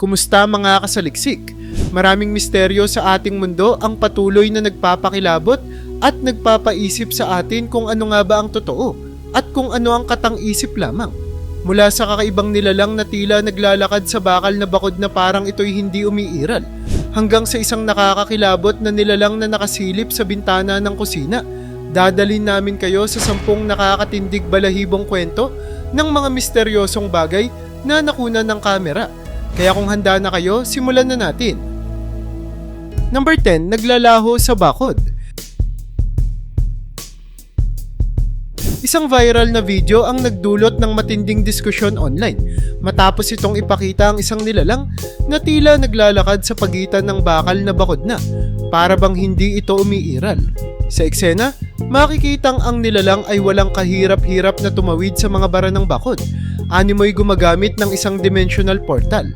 Kumusta mga kasaliksik? Maraming misteryo sa ating mundo ang patuloy na nagpapakilabot at nagpapaisip sa atin kung ano nga ba ang totoo at kung ano ang katang-isip lamang. Mula sa kakaibang nilalang na tila naglalakad sa bakal na bakod na parang ito'y hindi umiiral, hanggang sa isang nakakakilabot na nilalang na nakasilip sa bintana ng kusina. Dadalin namin kayo sa sampung nakakatindig balahibong kwento ng mga misteryosong bagay na nakuna ng kamera. Kaya kung handa na kayo, simulan na natin. Number 10, naglalaho sa bakod. Isang viral na video ang nagdulot ng matinding diskusyon online matapos itong ipakita ang isang nilalang na tila naglalakad sa pagitan ng bakal na bakod na para bang hindi ito umiiral. Sa eksena, makikitang ang nilalang ay walang kahirap-hirap na tumawid sa mga bara ng bakod. Animoy gumagamit ng isang dimensional portal.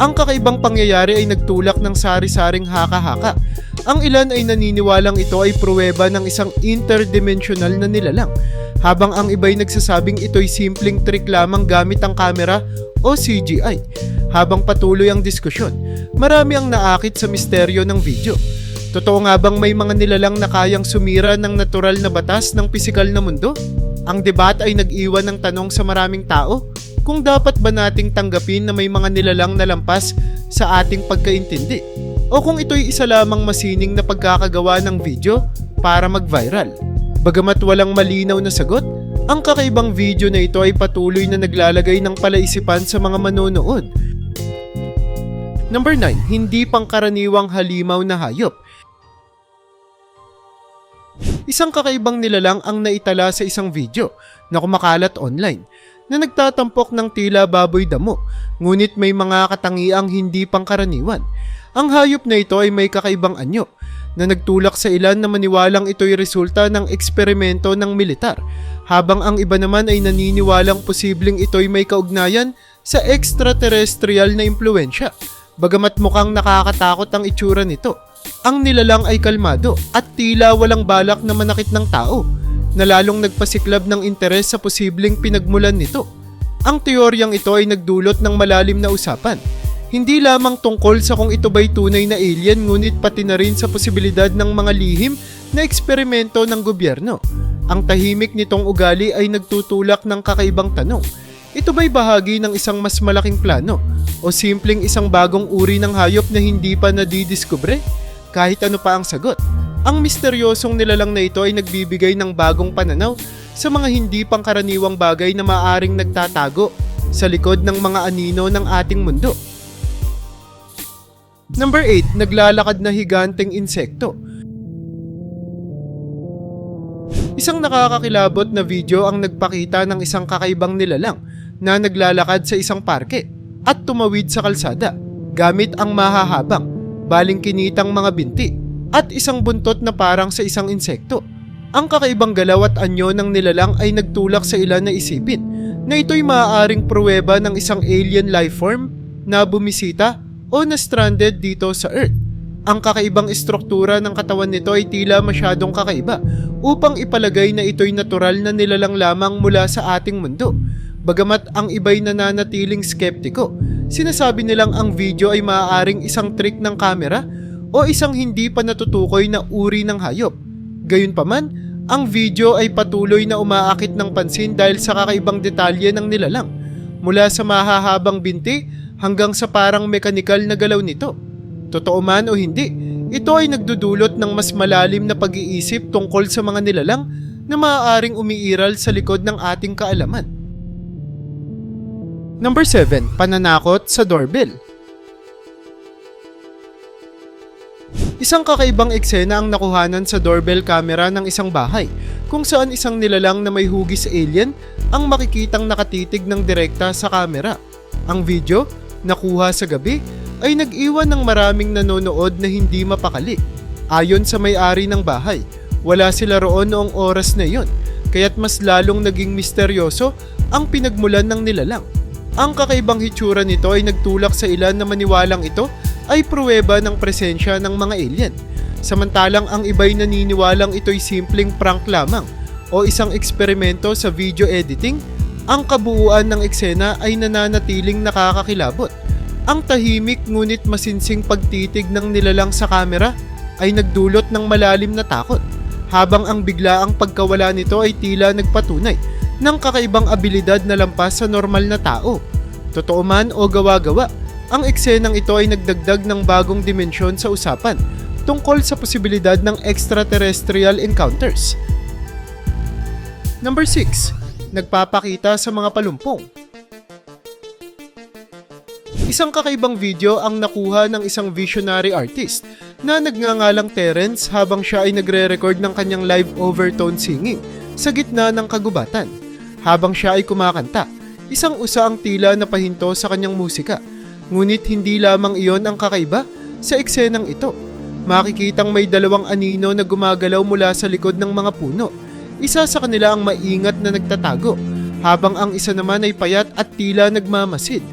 Ang kakaibang pangyayari ay nagtulak ng sari-saring haka-haka. Ang ilan ay naniniwalang ito ay pruweba ng isang interdimensional na nilalang habang ang iba'y nagsasabing ito'y simpleng trick lamang gamit ang kamera o CGI. Habang patuloy ang diskusyon, marami ang naakit sa misteryo ng video. Totoo nga bang may mga nilalang na kayang sumira ng natural na batas ng pisikal na mundo? Ang debat ay nag-iwan ng tanong sa maraming tao kung dapat ba nating tanggapin na may mga nilalang na lampas sa ating pagkaintindi o kung ito'y isa lamang masining na pagkakagawa ng video para mag-viral. Bagamat walang malinaw na sagot, ang kakaibang video na ito ay patuloy na naglalagay ng palaisipan sa mga manonood. Number 9, hindi pangkaraniwang halimaw na hayop. Isang kakaibang nilalang ang naitala sa isang video na kumakalat online na nagtatampok ng tila baboy damo ngunit may mga katangiang hindi pangkaraniwan. Ang hayop na ito ay may kakaibang anyo na nagtulak sa ilan na maniwalang ito'y resulta ng eksperimento ng militar habang ang iba naman ay naniniwalang posibleng ito'y may kaugnayan sa extraterrestrial na impluensya. Bagamat mukhang nakakatakot ang itsura nito, ang nilalang ay kalmado at tila walang balak na manakit ng tao na lalong nagpasiklab ng interes sa posibleng pinagmulan nito. Ang teoryang ito ay nagdulot ng malalim na usapan hindi lamang tungkol sa kung ito ba'y tunay na alien ngunit pati na rin sa posibilidad ng mga lihim na eksperimento ng gobyerno. Ang tahimik nitong ugali ay nagtutulak ng kakaibang tanong. Ito ba'y bahagi ng isang mas malaking plano? O simpleng isang bagong uri ng hayop na hindi pa nadidiskubre? Kahit ano pa ang sagot, ang misteryosong nilalang na ito ay nagbibigay ng bagong pananaw sa mga hindi pangkaraniwang bagay na maaring nagtatago sa likod ng mga anino ng ating mundo. Number 8, naglalakad na higanteng insekto. Isang nakakakilabot na video ang nagpakita ng isang kakaibang nilalang na naglalakad sa isang parke at tumawid sa kalsada gamit ang mahahabang, balingkinitang mga binti at isang buntot na parang sa isang insekto. Ang kakaibang galaw at anyo ng nilalang ay nagtulak sa ilan na isipin na ito'y maaaring pruweba ng isang alien lifeform na bumisita o na-stranded dito sa Earth. Ang kakaibang estruktura ng katawan nito ay tila masyadong kakaiba upang ipalagay na ito'y natural na nilalang lamang mula sa ating mundo. Bagamat ang iba'y nananatiling skeptiko, sinasabi nilang ang video ay maaaring isang trick ng kamera o isang hindi pa natutukoy na uri ng hayop. Gayunpaman, ang video ay patuloy na umaakit ng pansin dahil sa kakaibang detalye ng nilalang. Mula sa mahahabang binti hanggang sa parang mekanikal na galaw nito. Totoo man o hindi, ito ay nagdudulot ng mas malalim na pag-iisip tungkol sa mga nilalang na maaaring umiiral sa likod ng ating kaalaman. Number 7. Pananakot sa doorbell. Isang kakaibang eksena ang nakuhanan sa doorbell camera ng isang bahay kung saan isang nilalang na may hugis alien ang makikitang nakatitig ng direkta sa camera. Ang video, nakuha sa gabi, ay nag-iwan ng maraming nanonood na hindi mapakali. Ayon sa may-ari ng bahay, wala sila roon noong oras na iyon, kaya't mas lalong naging misteryoso ang pinagmulan ng nilalang. Ang kakaibang hitsura nito ay nagtulak sa ilan na maniwalang ito ay pruweba ng presensya ng mga alien. Samantalang ang iba'y naniniwalang ito'y simpleng prank lamang o isang eksperimento sa video editing, ang kabuuan ng eksena ay nananatiling nakakakilabot. Ang tahimik ngunit masinsing pagtitig ng nilalang sa kamera ay nagdulot ng malalim na takot habang ang biglaang pagkawala nito ay tila nagpatunay ng kakaibang abilidad na lampas sa normal na tao. Totoo man o gawa-gawa, ang eksenang ito ay nagdagdag ng bagong dimensyon sa usapan tungkol sa posibilidad ng extraterrestrial encounters. Number 6. Nagpapakita sa mga palumpong. Isang kakaibang video ang nakuha ng isang visionary artist na nagngangalang Terence habang siya ay nagre-record ng kanyang live overtone singing sa gitna ng kagubatan. Habang siya ay kumakanta, isang usa ang tila na pahinto sa kanyang musika. Ngunit hindi lamang iyon ang kakaiba sa eksenang ito. Makikitang may dalawang anino na gumagalaw mula sa likod ng mga puno. Isa sa kanila ang maingat na nagtatago, habang ang isa naman ay payat at tila nagmamasid.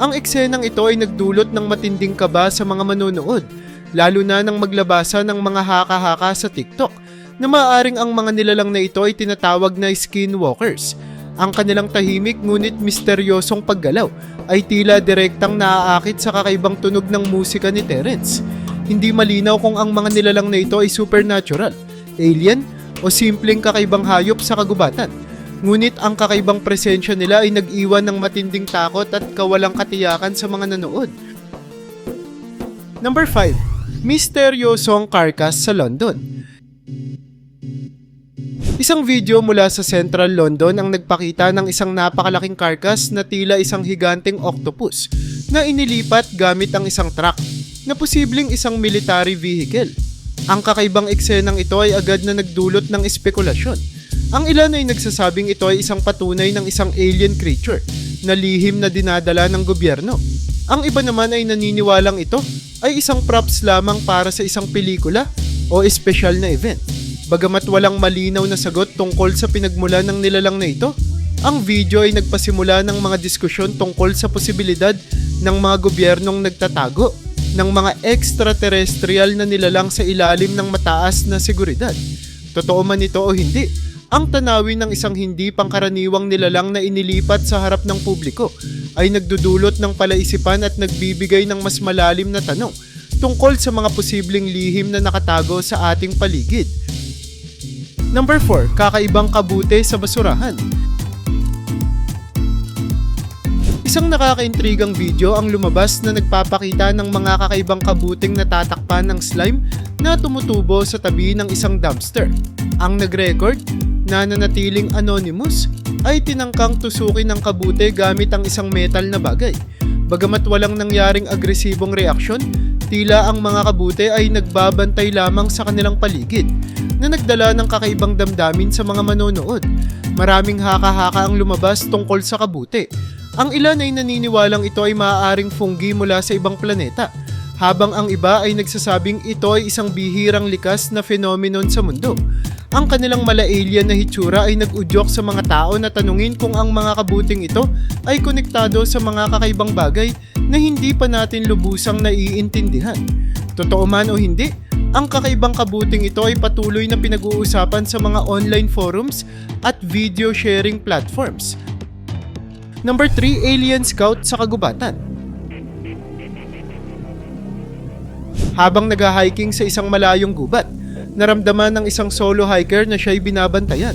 Ang eksenang ito ay nagdulot ng matinding kaba sa mga manonood, lalo na nang maglabasa ng mga haka-haka sa TikTok na maaaring ang mga nilalang na ito ay tinatawag na skinwalkers. Ang kanilang tahimik ngunit misteryosong paggalaw ay tila direktang naaakit sa kakaibang tunog ng musika ni Terence. Hindi malinaw kung ang mga nilalang na ito ay supernatural, alien, o simpleng kakaibang hayop sa kagubatan. Ngunit ang kakaibang presensya nila ay nag-iwan ng matinding takot at kawalang katiyakan sa mga nanood. Number 5. Misteryosong Carcass sa London Isang video mula sa Central London ang nagpakita ng isang napakalaking carcass na tila isang higanteng octopus na inilipat gamit ang isang truck na posibleng isang military vehicle. Ang kakaibang eksenang ito ay agad na nagdulot ng espekulasyon. Ang ilan ay nagsasabing ito ay isang patunay ng isang alien creature na lihim na dinadala ng gobyerno. Ang iba naman ay naniniwalang ito ay isang props lamang para sa isang pelikula o espesyal na event. Bagamat walang malinaw na sagot tungkol sa pinagmulan ng nilalang na ito, ang video ay nagpasimula ng mga diskusyon tungkol sa posibilidad ng mga gobyernong nagtatago ng mga extraterrestrial na nilalang sa ilalim ng mataas na seguridad. Totoo man ito o hindi, ang tanawin ng isang hindi pangkaraniwang nilalang na inilipat sa harap ng publiko ay nagdudulot ng palaisipan at nagbibigay ng mas malalim na tanong tungkol sa mga posibleng lihim na nakatago sa ating paligid. Number 4, kakaibang kabute sa basurahan. Isang nakakaintrigang video ang lumabas na nagpapakita ng mga kakaibang kabuting natatakpan ng slime na tumutubo sa tabi ng isang dumpster. Ang nag-record na nanatiling anonymous ay tinangkang tusukin ng kabute gamit ang isang metal na bagay. Bagamat walang nangyaring agresibong reaksyon, tila ang mga kabute ay nagbabantay lamang sa kanilang paligid na nagdala ng kakaibang damdamin sa mga manonood. Maraming haka-haka ang lumabas tungkol sa kabute. Ang ilan ay naniniwalang ito ay maaaring fungi mula sa ibang planeta, habang ang iba ay nagsasabing ito ay isang bihirang likas na phenomenon sa mundo. Ang kanilang mala-alien na hitsura ay nag-udyok sa mga tao na tanungin kung ang mga kabuting ito ay konektado sa mga kakaibang bagay na hindi pa natin lubusang naiintindihan. Totoo man o hindi, ang kakaibang kabuting ito ay patuloy na pinag-uusapan sa mga online forums at video sharing platforms. Number 3, Alien Scout sa kagubatan. Habang nag-hiking sa isang malayong gubat, naramdaman ng isang solo hiker na siya'y binabantayan.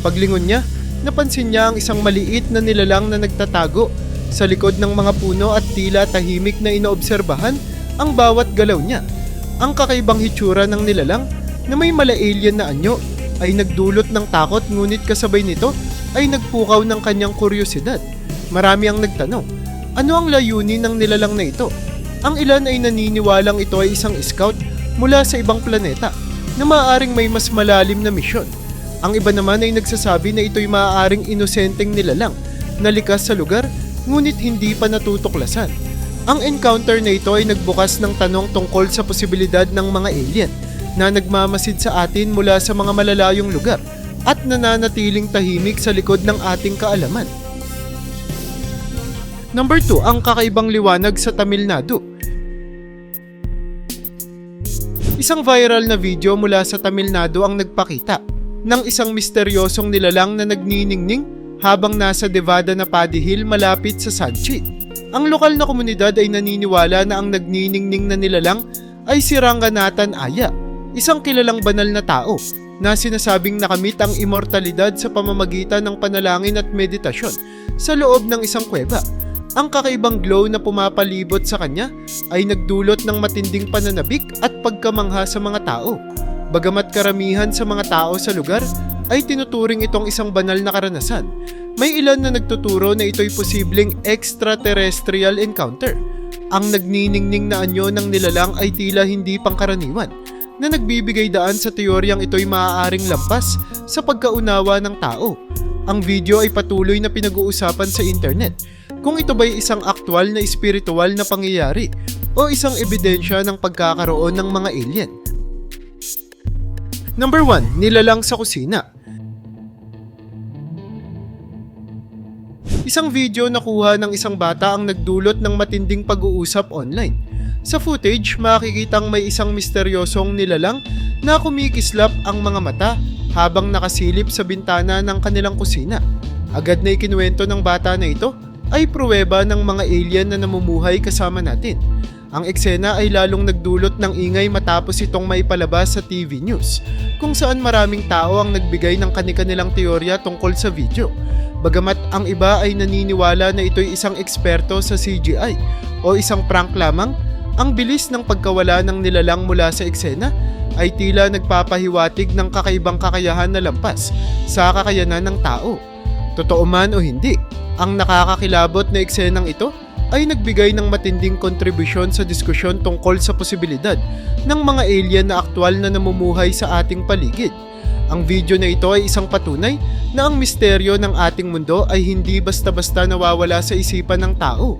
Paglingon niya, napansin niya ang isang maliit na nilalang na nagtatago sa likod ng mga puno at tila tahimik na inoobserbahan ang bawat galaw niya. Ang kakaibang hitsura ng nilalang na may mala-alien na anyo ay nagdulot ng takot ngunit kasabay nito ay nagpukaw ng kanyang kuryosidad. Marami ang nagtanong, ano ang layunin ng nilalang na ito? Ang ilan ay naniniwalang ito ay isang scout mula sa ibang planeta na maaaring may mas malalim na misyon. Ang iba naman ay nagsasabi na ito'y maaaring inosenteng nilalang na likas sa lugar ngunit hindi pa natutuklasan. Ang encounter na ito ay nagbukas ng tanong tungkol sa posibilidad ng mga alien na nagmamasid sa atin mula sa mga malalayong lugar at nananatiling tahimik sa likod ng ating kaalaman. Number 2, ang kakaibang liwanag sa Tamil Nadu. Isang viral na video mula sa Tamil Nadu ang nagpakita ng isang misteryosong nilalang na nagniningning habang nasa Devada na Paddy Hill malapit sa Sanchi. Ang lokal na komunidad ay naniniwala na ang nagniningning na nilalang ay si Ranganathan Aya, isang kilalang banal na tao na sinasabing nakamit ang immortalidad sa pamamagitan ng panalangin at meditasyon sa loob ng isang kuweba. Ang kakaibang glow na pumapalibot sa kanya ay nagdulot ng matinding pananabik at pagkamangha sa mga tao. Bagamat karamihan sa mga tao sa lugar ay tinuturing itong isang banal na karanasan, may ilan na nagtuturo na ito'y posibleng extraterrestrial encounter. Ang nagniningning na anyo ng nilalang ay tila hindi pangkaraniwan na nagbibigay daan sa teoryang ito'y maaaring lampas sa pagkaunawa ng tao. Ang video ay patuloy na pinag-uusapan sa internet kung ito ba'y isang aktwal na espiritual na pangyayari o isang ebidensya ng pagkakaroon ng mga alien. Number 1, nilalang sa kusina. Isang video nakuha ng isang bata ang nagdulot ng matinding pag-uusap online. Sa footage, makikitang may isang misteryosong nilalang na kumikislap ang mga mata habang nakasilip sa bintana ng kanilang kusina. Agad na ikinuwento ng bata na ito ay pruweba ng mga alien na namumuhay kasama natin. Ang eksena ay lalong nagdulot ng ingay matapos itong maipalabas sa TV News, kung saan maraming tao ang nagbigay ng kanilang teorya tungkol sa video. Bagamat ang iba ay naniniwala na ito'y isang eksperto sa CGI o isang prank lamang, ang bilis ng pagkawala ng nilalang mula sa eksena ay tila nagpapahiwatig ng kakaibang kakayahan na lampas sa kakayanan ng tao. Totoo man o hindi, ang nakakakilabot na eksenang ito ay nagbigay ng matinding kontribusyon sa diskusyon tungkol sa posibilidad ng mga alien na aktwal na namumuhay sa ating paligid. Ang video na ito ay isang patunay na ang misteryo ng ating mundo ay hindi basta-basta nawawala sa isipan ng tao